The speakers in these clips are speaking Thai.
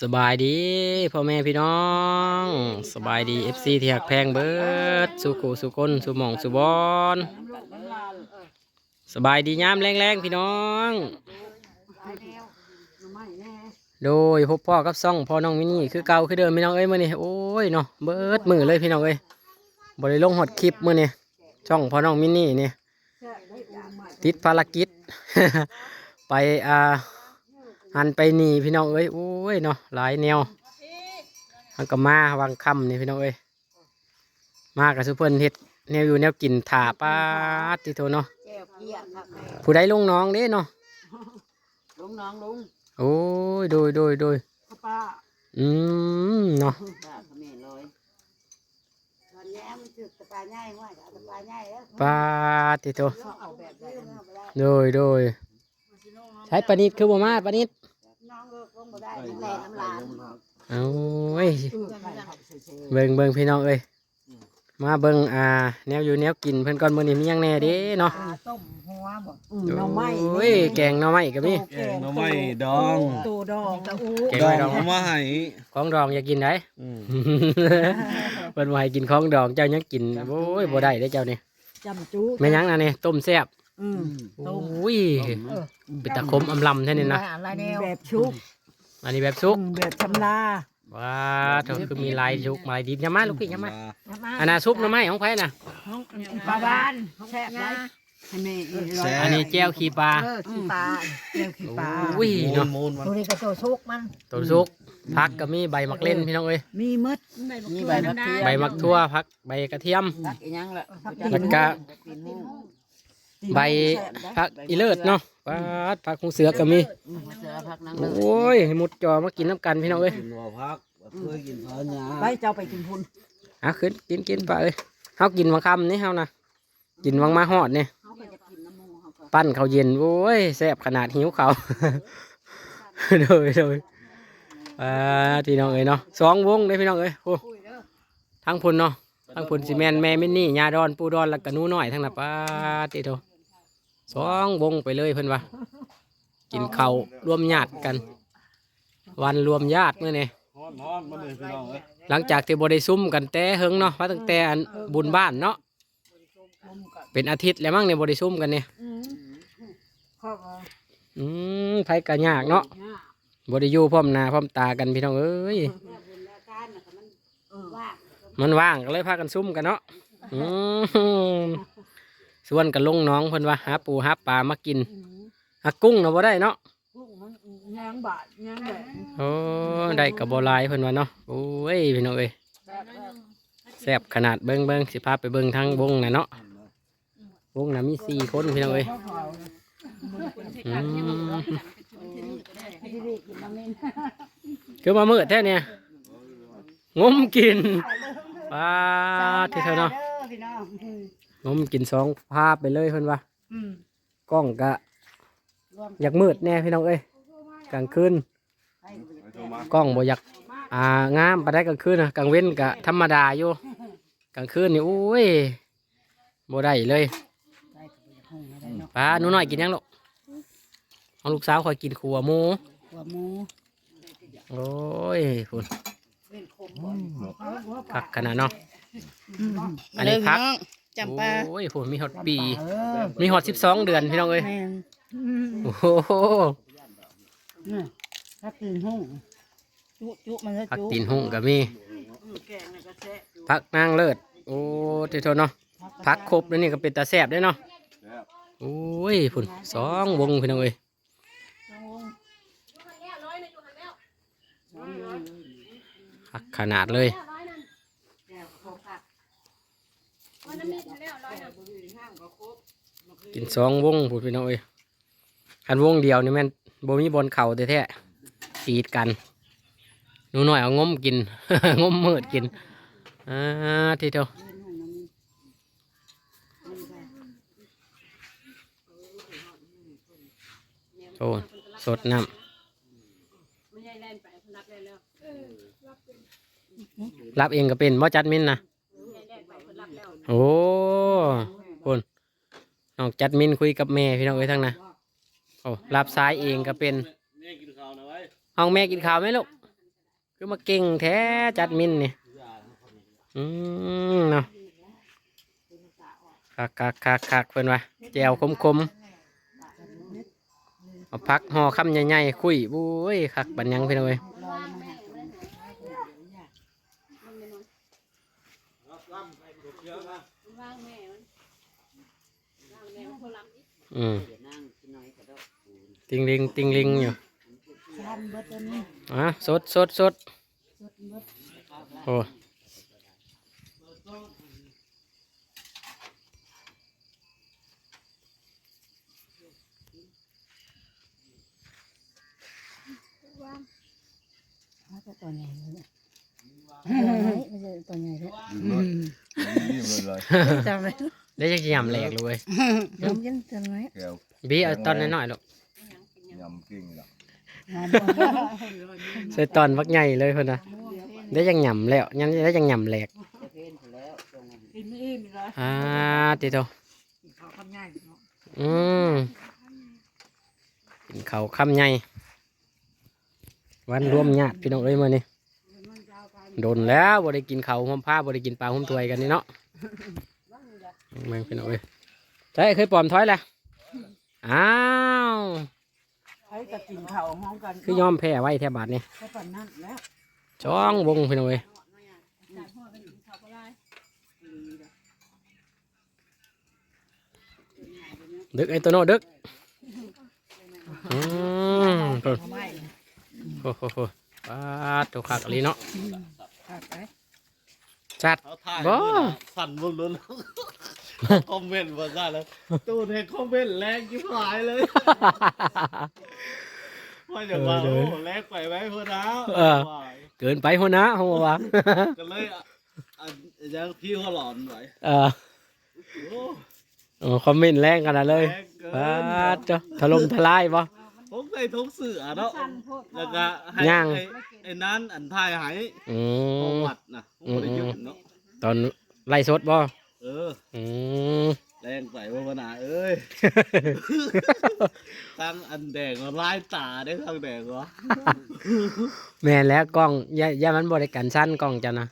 สบายดีพ่อแม่พี่น้อง สบายดีเอฟซีที่หักแพงเบิดสุขูสุคนสุหมองสุบอนสบายดียามแรงๆพี่น้อง โดยพบพ่อกับซ่องพ่อน้องมินี่คือเก่าคือเดิมพี่น้องเอ้ยมื่อนี้โอ้ยเนาะเบิดมือเลยพี่น้องเอ้ยบริลงหดคลิปมื่อนี้ช่องพ่อน้องมินี่เนี่ยติดภารกิจ ไปอ่าหันไปหนีพี่น้องเอ้ยโอ้ยเนาะหลายแนวมันก็มาวางคำนี่พี่น้องเอ้ยมากับสุเพิ่นเฮ็ดแนวอยู่แนวกินถาป้าดติโทเนาะแก้วเพียครับแม่ผู้ใดลงน้องเด้เนาะลุงน้องลุงโอ้ยโดยโดยโดยพ่อป้าอืมเนาะป้าขมิ้นลอยตอนนี้มันถึกตะปาง่ายว่าจะเอาตะปาง่ายแล้วป้าดติโทเขาเอาแบบใดเอาบ่ได้โดยโดย ใช้ปลานิดคือบ่มาปลานิดน้องเลิกลงบ่ได้น้ำแรงน้ำลานเอาเว้ยเออไปเขาเฉยเบิ่งเบิ่งพี่น้องเอ้ยมาเบิ่งอ่า แนวอยู่แนวกินเพิ่นก่อนมื้อนี้มีหยังแหน่เด้เนาะๆปลาต้มหัวบ่อืมหน่อไม้โอ้ยแกงหน่อไม้ก็มีแกงหน่อไม้ดองตูดองตะอูแกงดหน่อองไม้ดองเอามาให้ของดองอยากกินได้อืมเพิ่นว่าให้กินของดองเจ้ายังกินโอ้ยบ่ได้เด้เจ้านี่จำจู้แม่นหยังน่ะนี่ต้มแซ่บ อืมโอต้ม้ยเป็นตะคมอำลำแท้นี่นะอะไรแนวแบบชุบอันนี้แบบซุกแบบชำลาว้าเถอะคือมีลายซุกลายดิบยามาลูกพี่ยามามาอันน่ะซุปหน่อไม้ของไผน่ะปลาบ้านแซ่บได้ให้แม่อีร้อยอันนี้แจ่วขี้ปลาเออขี้ปลาเรียกขี้ปลาโอ้ยมูเนาะลมูลมันตัวนี้ก็ตัวชุกมันต้นซุกผักก็มีใบมักเล่นพี่น้องเอ้ยมีมดมีใบมะเขือใบมักทั่วผักใบกระเทียมผักอีหยังล่ะแล้วก็ ใบผักอีเลิศเนาะปาดผักหูเสือก็มี เสือผักนางโอ้ยมุดจอมากินน้ำกันพี่น้องเอ้ยกินหัวพักแบบเคยกินพันยาใบเจ้าไปกินพุ่นเอาขึ้นกินกินไปเอ้ยเฮากินวังคำนี่เฮานะกินวังมาหอดนี่เขาก็จะกินน้ำมูเขาก็ปั้นเขาวเย็นโอ้ยแซ่บขนาดหิวเขาว โดยโดยอ่าพี่น้องเอ้ยเนาะสองวงเลยพี่น้องเอ้ยโอ้ทั้งพุ่นเนาะทั้งพุ่นซีเมนแม่มินนี่ยาดอนปูดอนแล้วก็หนูน้อยทั้งนั้นป้าติโต สองวงไปเลยเพิ่นว่ากินข้าวรวมญาติกัน วันรวมญาติเมื่อนี่ฮ้อนฮ้อนมาเลยพี่น้องเอ้ยหลังจากที่บได้ซุ่มกันแต่เฮิงเนาะว่าตั้งแต่อันบุญบ้านเนาะเป็นอาทิตย์แล้วมั้งเนี่ยบได้ซุ่มกันเนี่ยเขาก็อืมไผกะยากเนาะบได้อยู่พร้อมหน้าพร้อมตากันพี่น้องเอ้ยว่ามันว่างก็เลยพากันซุ่มกันเนาะอืม ส่วนกันลงหน้องเพิ่นว่าหาปูหาปลามากินหากุ้งเนาะบ่ได้เนาะกุ้งมันยางบาดยางแบบโอ้ได้กับบ่หลายเพิ่นว่าเนาะโอ้ยพี่น้องเอ้ยแซ่บขนาดเบิ่งเบิ่งสิพาไปเบิ่งทางวงน่ะเนาะวงน่ะมีสี่คนพี่น้องเอ้ยอืมคือมามืดแท้เนี่ยงมกินปลาที่เธอเนาะพี่น้อง งมกินสองภาพไปเลยเพิ่นว่าอืมกล้องกะอยากมืดแน่พี่น้องเอ้ยกลางคืนไปโทรมากล้องบ่อยากอ่างามปานใดกลางคืนนะกลางเว้นกะธรรมดาอยู่กลางคืนนี่โอ้ยบ่ได้เลยป้าหนูน้อยกินยังลูกเอาลูกสาวคอยกินขัวหมูหัวหมูโอ้ยคุณคักขนาดเนาะอันนี้พัก จำปาโอ้ยผมมีฮอตปีเออมีฮอตสิบสองเดือนพี่น้องเอ้ยแม่นโอ้โหนี่ถ้าตีนหุ่งจุจุมันจะพักจุตีนหุ่งก็มีแกงแล้วก็แซ่บพักนางเลิศโอ้ที่โทษเนาะพักครบแล้วนี่ก็เป็นตาแสบได้เนาะโอ้ยพุ่นสองวงพี่น้องเอ้ยพักขนาดเลย กินสองวงพูดพี่น้องเอ้ยคันวงเดียวนี่แม่นบ่มีบนเข่าแท้ๆตีดกันหนูหน้อยเอางมกิน งมมืดกินอ่าที่เท่าโอ้สดน้ำรับเองก็เป็นบ่จัดมินนะ โอ้คนน้องจัดมินคุยกับแม่พี่น้องเอ้ยทั้งนะโอ้รับสายเองก็เป็นแม่กินข้าวนะไว้ห้องแม่กินข้าวไหมลูกคือมาเก่งแท้จัดมินนี่อืมเนาะคักคักคักคักเพิ่นว่าแจวคมคมเอาพักห่อคำใหญ่ๆคุยบุ้ยคักบันยังพี่น้องเอ้ย อืมติงลิงติงลิงอยู่ชันเบิดตัวนี้อะสดสดสดสดเบิดโอ้มันจะตัวใหญ่เลยไม่ใช่ตัวใหญ่เลยยิ้มเลยจำเลย ได้ยังยำแหลกเลยเว้ยยำยันตัวไหนแก้วบีเอาตอนน้อยๆลูกยำกิ้งละใส่ตอนบักใหญ่เลยคนนะได้ยังยำแล้วยังได้ยังยำแหลกกินไม่อิ่มเลยอ่าติโตเขาทำง่ายอืมกินเขาวคำใหญ่วันรวมญาติพี่น้องเอ้ยมื่อนี้โดนแล้วบ่ได้กินเขาวหอมผ้าบ่ได้กินปลาหอมถวยกันนี่เนาะแม่งพี่น้องเอ้ยใช่เคยปลอมถอยแหละอ้าวให้กับกินข้าวห้องกันคือยอมแพ้ไว้แทบบาทนี่แค่ปานนั้นแล้วจ้องวงพี่น้องเอ้ยดึกไอ้ตัวโน่ดึกอืมโอ้ไม่โหโหโหปาดตัวขากะลีเนาะขาดไปจัดเขาถ่ายบ่สั่นบนลุ้น คอมเมนต์มาได้แล้วตู้ในคอมเมนต์แรงยิ่งหายเลยว่าจะว่าโอ้แรงไปไหมพ่อน้าเกินไปหัวหนะหัววะก็เลยอะอันยังพี่เขาหลอนไว้เออโอ้เออคอมเมนต์แรงขนาดเลยแรงเกิปานดจ้ะถล่มทลายบ่ ผมใส่ทุกเสือเนาะแล้วก็ให้ย่าง ไอ้ไอ้นั้นอันทายหายอืประมวัตินะผมบ่ได้ยืนเนาะตอนไล่สดบ่ เออ อืม แรงใส่ว่าพนาเอ้ย ตั้งอันแดงมาลายตาได้ทางแดงวะแม่นแล้วกล้องอย่าอย่ามันบ่ได้กันสั้นกล้องจ้ะนะ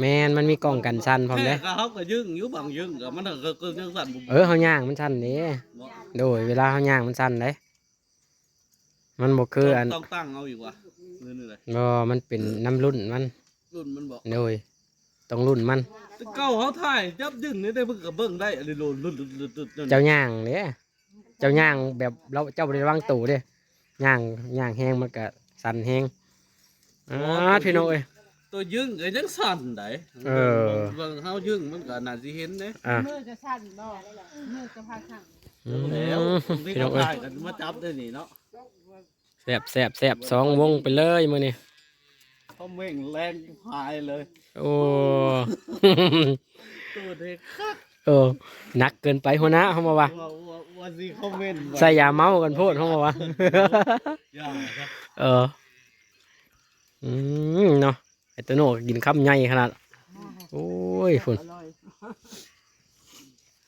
แม่นมันมีกล้องกันสั้นพร้อมแค่เด้ก็เขาก็ยึงอยู่บางยึงกับมันก็ก็ยังสั่นบุบเออเฮาย่างมันสั้นเด้โดยเวลาเฮาย่างมันสั้นเด้มันบ่คืออันต้องตั้งเอาอีกวะนี่นี่เลยบ่มันเป็นน้ำรุ่นมันรุ่นมันบอกโดย ต้องรุ่นมันแต่เก้าเขาถ่ายจับยึงนี่ได้เพิ่งกับเบิ้งได้อะไรรุ่นรุ่นรุ่นรุ่นรุ่นรุ่นเจ้าย่างเด้เจ้าย่างแบบเราเจ้าบ่ได้วางตู้เด้ย่างย่างแห้งมันก็สั่นแห้งอ่าพี่น้องเอ้ยตัวยึงก็ยังสั่นได้เออบางเขายึงมันก็น่าสิเห็นเด้อ่ามือจะสั่นบ่มือจะพาสั่นแล้วที่พี่น้องเอ้ยถ่ายกันมาจับได้นี่เนาะแสบแสบแสบสองวงไปเลยมื้อนี้ เขาเม่งแรงพายเลยโอ้ ตัวเด็กคักโอ้หนักเกินไปหัวหน้าเขามาว่าว่าว่าว่าสิเขาเม่นไว้ใส่ยาเมากันโพดเขามาว่า อย่าครับเออ อืมเนาะไอตัวโน่กินคำใหญ่ขนาด โอ้ยฝุ่นอร่อย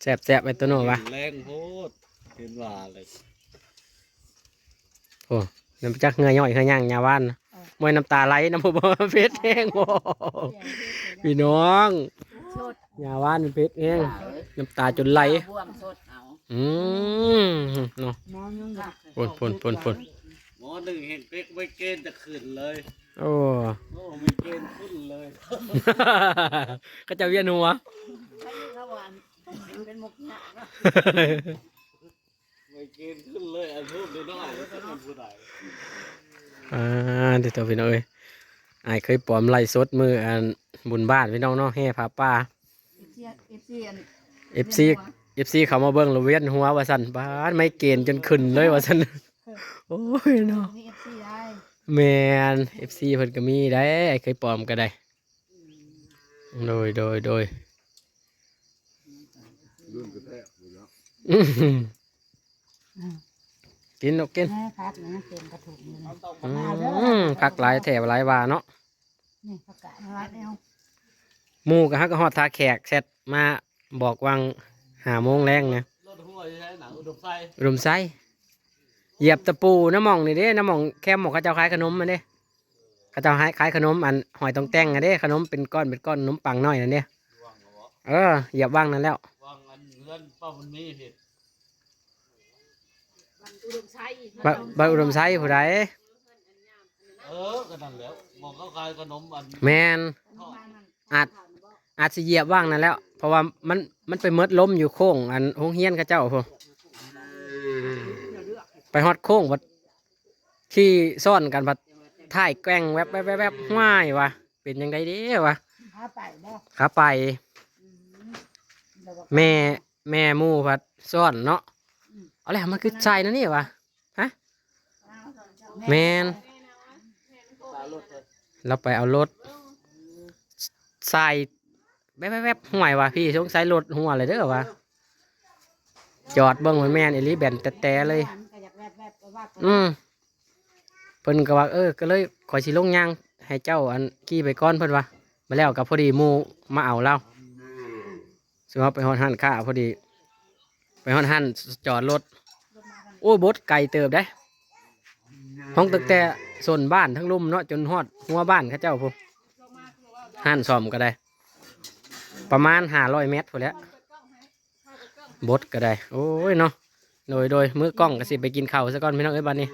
แสบแสบไอตัวโน่วะแรงโพดเห็นว่าเลยโอ้น้ำจักเหงยย่อยเหงยย่างยาว่านนะ มวยน้ำตาไหลน้ำผมเพชรแห้งโอ้พี่น้องยาว่านเพชรแห้งน้ำตาจนไหลบวมสดเอาอืมเนาะมองยังไงพ่นพ่นพ่นพ่นหมอหนึ่งเห็นเป๊กไม่เกณฑ์จะขึ้นเลย โอ้โอ้ไม่เกณฑ์ขึ้นเลยก็จะเวียนหัวเขาหวานเป็นมุกหนาเนาะไม่เกณฑ์ขึ้นเลยอันพูดน้อยๆแล้วก็มันผู้ใด อ่าเดี๋ยวตัวพี่น้องเอ้ยไอ้ายเคยปลอมไล่สดมืออันบุญบ้านพี่น้องเนาะแห่ผาป่าเอฟซีอันเอฟซีเอฟซีเขามาเบิ่งแล้วเวียนหัวว่าสันบ้านไม่เกณฑ์จนขึ้นเลยว่าสันโอ้ยเนาะมีเอฟซีได้แมนเอฟซีเพิ่นก็มีได้ไอ้เคยปลอมก็ได้ โดยโดยโดยอื้อหือกินเนาะ กินแม่พักนะเต็มกระถุงเลยอืมคักหลายแถวหลายว่าเนาะนี่ผักกาดรัดแล้วหมูกับฮักก็ฮอดทาแขกเสร็จมาบอกวังหาโมงแรงเนี่ยรถหัวใช่หนังอุดมไส้อุดมไซเหยียบตะปูน้ำหมองนี่เด้น้ำหมองแคมหมองเขาเจ้าขายขนมมาเด้เขาเจ้าขายขายขนมอันหอยตองแตงอะเด้ขนมเป็นก้อนเป็นก้อนขนมปังน้อยนั่นเด้วางเอาวะเออเหยียบว่างนั่นแล้ววางอันเงินป้ามันมีเห็ดมัน อุดมไซบะบะอุดมไซผู้ใดเออก็นั่นแหล้วมองเขาขายขนมอันแมนอาจอาจสิเหยียบว่างนั่นแล้ว เพราะว่ามันมันไปเมดล้มอยู่โค้งอันหงเฮียนเขาเจ้าพวกไปฮอดโค้งบัดขี่ซ่อนกันบัดถ่ายแกล้งแวบแวบแวบแวบห้ายวะเป็นยังไงเด้วะหาไปบ่ขาไป แม่แม่หมู่พัดซ่อนเนาะเอาแหละมันคือใจนะนี่วะแมนเราไปเอารถใส่แวบแวบแวบห่วยวะพี่สงสัยรถหัวเลยเด้อวะจอดเบิ้งไว้แม่นอีหลีแบนแต่แต่เลยก็อยากแวบๆก็ว่าอืมเพิ่นก็ว่าเออ ก็เลยขอยสิลงยางให้เจ้าอันขี่ไปก่อนเพิ่นว่ามาแล้วกับพอดีหมูมาเอาเราซึ่งเราไปฮอดหันค่าพอดี ไปฮอดหันจอดรถ โอ้ยบดไก่เติบได้ห้องตึกแต่ส่วนบ้านทั้งลุ่มเนาะจนฮอดหัวบ้านเข้าเจ้าพูหันซ่อมก็ได้ ประมาณห้าร้อยเมตรพอแหล้วบดก็ได้ โอ้ยเนาะโดยโดยมือกล้องก็สิไปกินข้าวซะก่อนพี่น้องเอ้ยบัดนี้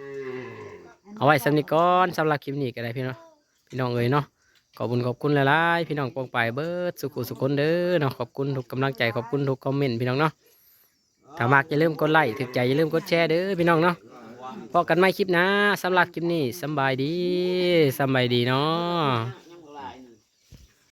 เอาไว้สำนีก่อนสำหรับคลิปนี้ก็ได้พี่น้องพี่น้องเอ้ยเนาะขอบคุณขอบคุณหลายๆพี่น้องปองไปายเบิดสุขุสุขคนเด้อเนาะขอบคุณทุกกำลังใจขอบคุณทุกคอมเมนต์พี่น้องเนาะ ถ้ามากอย่าลืมกดไลค์ถึกใจอย่าลืมกดแชร์เด้อพี่น้องเนาะพอกันไม่คลิปนะสำหรับคลิปนี้สบายดีสบายดีเนาะ